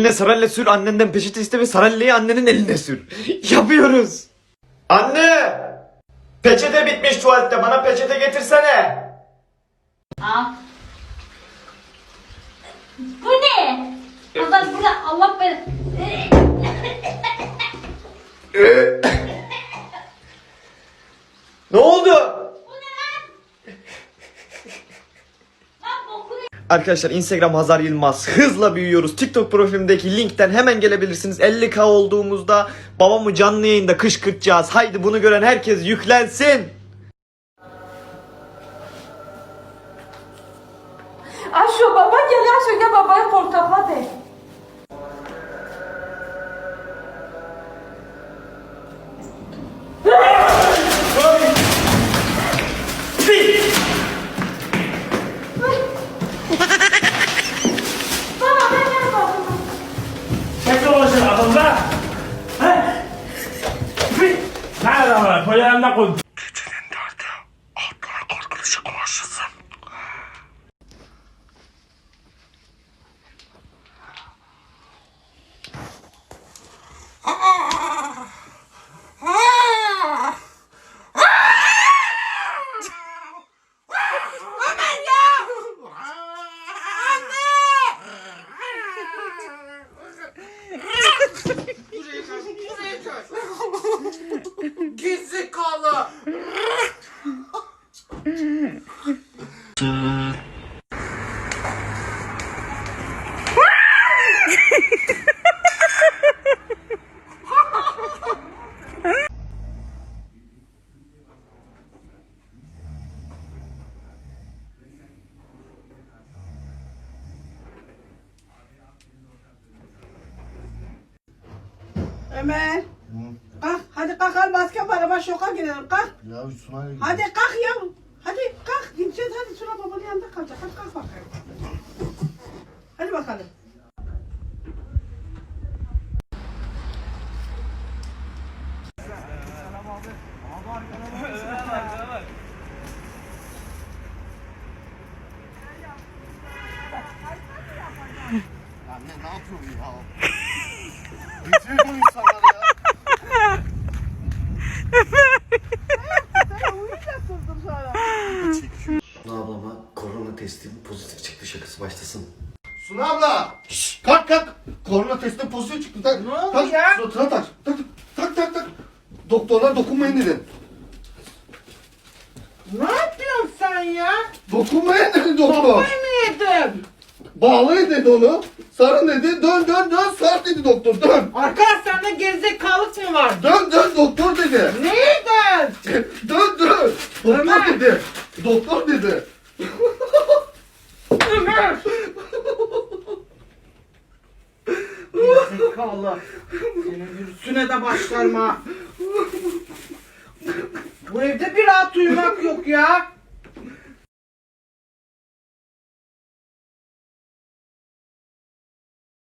Anne sarelle sür annenden peçete iste ve sarelleyi annenin eline sür. Yapıyoruz. Anne! Peçete bitmiş tuvalette bana peçete getirsene. Al. Bu ne? Allah bu ne? Allah ben. Ne oldu? Arkadaşlar Instagram Hazar Yılmaz hızla büyüyoruz. TikTok profilimdeki linkten hemen gelebilirsiniz. 50k olduğumuzda babamı canlı yayında kışkırtacağız. Haydi bunu gören herkes yüklensin. Aşo baba gel Aşo gel babaya portakla de. Nerede var? Ömer. Kalk hadi kalk al basket var ama şoka girelim kalk. Ya Sunay Hadi kalk ya. Hadi kalk gideceğiz hadi Suna babanın yanında kalacak. Hadi kalk bakalım. Hadi bakalım. Ne yapıyorsun ya? Suna ablama korona testim pozitif çıktı şakası başlasın. Suna abla. Şşş, kalk kalk. Korona testin pozitif çıktı. Tak, ne oldu tak, ya? Suratına tak. Tak tak tak tak. Doktorlar dokunmayın dedi. Ne yapıyorsun sen ya? Dokunmayın dedi doktor. Mı yedin? Bağlayın dedi onu. Sarın dedi. Dön dön dön sar dedi doktor. Dön. Arkadaş sende gerizekalık mı var? Dön dön doktor dedi. Neyden? dön dön. Doktor Ömer. dedi. Doktor dedi. Gerizekalı. Senin virüsüne de başlarım ha. Bu evde bir rahat uyumak yok ya.